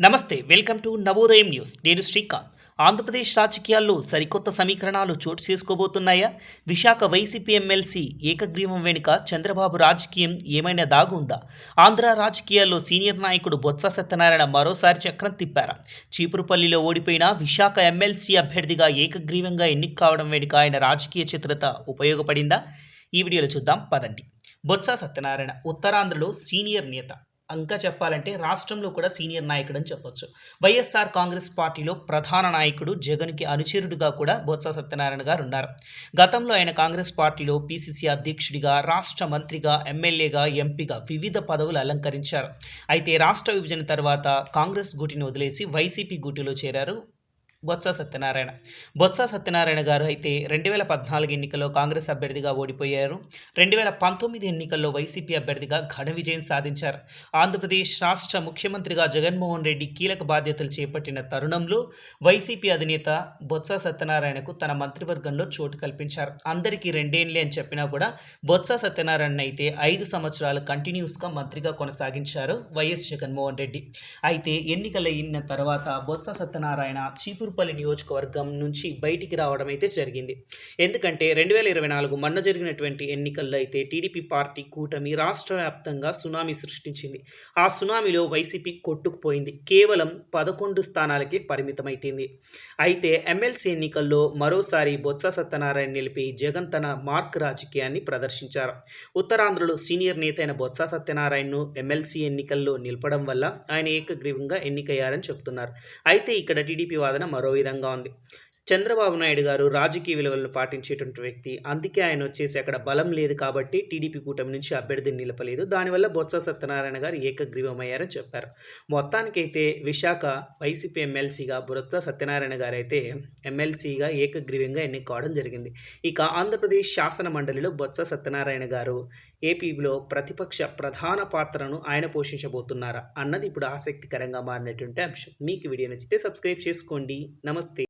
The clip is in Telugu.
నమస్తే వెల్కమ్ టు నవోదయం న్యూస్. నేను శ్రీకాంత్. ఆంధ్రప్రదేశ్ రాజకీయాల్లో సరికొత్త సమీకరణాలు చోటు చేసుకోబోతున్నాయా? విశాఖ వైసీపీ ఎమ్మెల్సీ ఏకగ్రీవం వెనుక చంద్రబాబు రాజకీయం ఏమైనా దాగుందా? ఆంధ్ర రాజకీయాల్లో సీనియర్ నాయకుడు బొత్స సత్యనారాయణ మరోసారి చక్రం తిప్పారా? చీపురుపల్లిలో ఓడిపోయిన విశాఖ ఎమ్మెల్సీ అభ్యర్థిగా ఏకగ్రీవంగా ఎన్నిక కావడం వెనుక ఆయన రాజకీయ చిత్రత ఉపయోగపడిందా? ఈ వీడియోలో చూద్దాం. పదండి. బొత్స సత్యనారాయణ ఉత్తరాంధ్రలో సీనియర్ నేత. ఇంకా చెప్పాలంటే రాష్ట్రంలో కూడా సీనియర్ నాయకుడు అని చెప్పొచ్చు. వైఎస్ఆర్ కాంగ్రెస్ పార్టీలో ప్రధాన నాయకుడు జగన్కి అనుచరుడుగా కూడా బొత్స సత్యనారాయణ గారు ఉన్నారు. గతంలో ఆయన కాంగ్రెస్ పార్టీలో పీసీసీ అధ్యక్షుడిగా రాష్ట్ర మంత్రిగా ఎమ్మెల్యేగా ఎంపీగా వివిధ పదవులు అలంకరించారు. అయితే రాష్ట్ర విభజన తర్వాత కాంగ్రెస్ గూటిని వదిలేసి వైసీపీ గూటిలో చేరారు బొత్స సత్యనారాయణ. బొత్స సత్యనారాయణ గారు అయితే రెండు వేల పద్నాలుగు ఎన్నికల్లో కాంగ్రెస్ అభ్యర్థిగా ఓడిపోయారు. రెండు వేల పంతొమ్మిది ఎన్నికల్లో వైసీపీ అభ్యర్థిగా ఘన విజయం సాధించారు. ఆంధ్రప్రదేశ్ రాష్ట్ర ముఖ్యమంత్రిగా జగన్మోహన్ రెడ్డి కీలక బాధ్యతలు చేపట్టిన తరుణంలో వైసీపీ అధినేత బొత్స సత్యనారాయణకు తన మంత్రివర్గంలో చోటు కల్పించారు. అందరికీ రెండేండ్లే అని చెప్పినా కూడా బొత్స సత్యనారాయణ అయితే ఐదు సంవత్సరాలు కంటిన్యూస్గా మంత్రిగా కొనసాగించారు వైఎస్ జగన్మోహన్ రెడ్డి. అయితే ఎన్నికలు అయిన తర్వాత బొత్స సత్యనారాయణ చీపురు చీపురుపల్లి నియోజకవర్గం నుంచి బయటికి రావడం అయితే జరిగింది. ఎందుకంటే రెండు వేల ఇరవై నాలుగు మొన్న జరిగినటువంటి ఎన్నికల్లో అయితే టీడీపీ పార్టీ కూటమి రాష్ట్ర వ్యాప్తంగా సునామీ సృష్టించింది. ఆ సునామీలో వైసీపీ కొట్టుకుపోయింది. కేవలం పదకొండు స్థానాలకే పరిమితమైంది అయితే ఎమ్మెల్సీ ఎన్నికల్లో మరోసారి బొత్స సత్యనారాయణ నిలిపి జగన్ తన మార్క్ రాజకీయాన్ని ప్రదర్శించారు. ఉత్తరాంధ్రలో సీనియర్ నేత అయిన బొత్స సత్యనారాయణను ఎమ్మెల్సీ ఎన్నికల్లో నిలపడం వల్ల ఆయన ఏకగ్రీవంగా ఎన్నికయ్యారని చెబుతున్నారు. అయితే ఇక్కడ టీడీపీ వాదన మరో విధంగా ఉంది. చంద్రబాబు నాయుడు గారు రాజకీయ విలువలను పాటించేటువంటి వ్యక్తి. అందుకే ఆయన వచ్చేసి అక్కడ బలం లేదు కాబట్టి టీడీపీ కూటమి నుంచి అభ్యర్థిని నిలపలేదు. దానివల్ల బొత్స సత్యనారాయణ గారు ఏకగ్రీవమయ్యారని చెప్పారు. మొత్తానికైతే విశాఖ వైసీపీ ఎమ్మెల్సీగా బొత్స సత్యనారాయణ గారు అయితే ఎమ్మెల్సీగా ఏకగ్రీవంగా ఎన్నుకోవడం జరిగింది. ఇక ఆంధ్రప్రదేశ్ శాసన మండలిలో బొత్స సత్యనారాయణ గారు ఏపీలో ప్రతిపక్ష ప్రధాన పాత్రను ఆయన పోషించబోతున్నారా అన్నది ఇప్పుడు ఆసక్తికరంగా మారినటువంటి అంశం. మీకు వీడియో నచ్చితే సబ్స్క్రైబ్ చేసుకోండి. నమస్తే.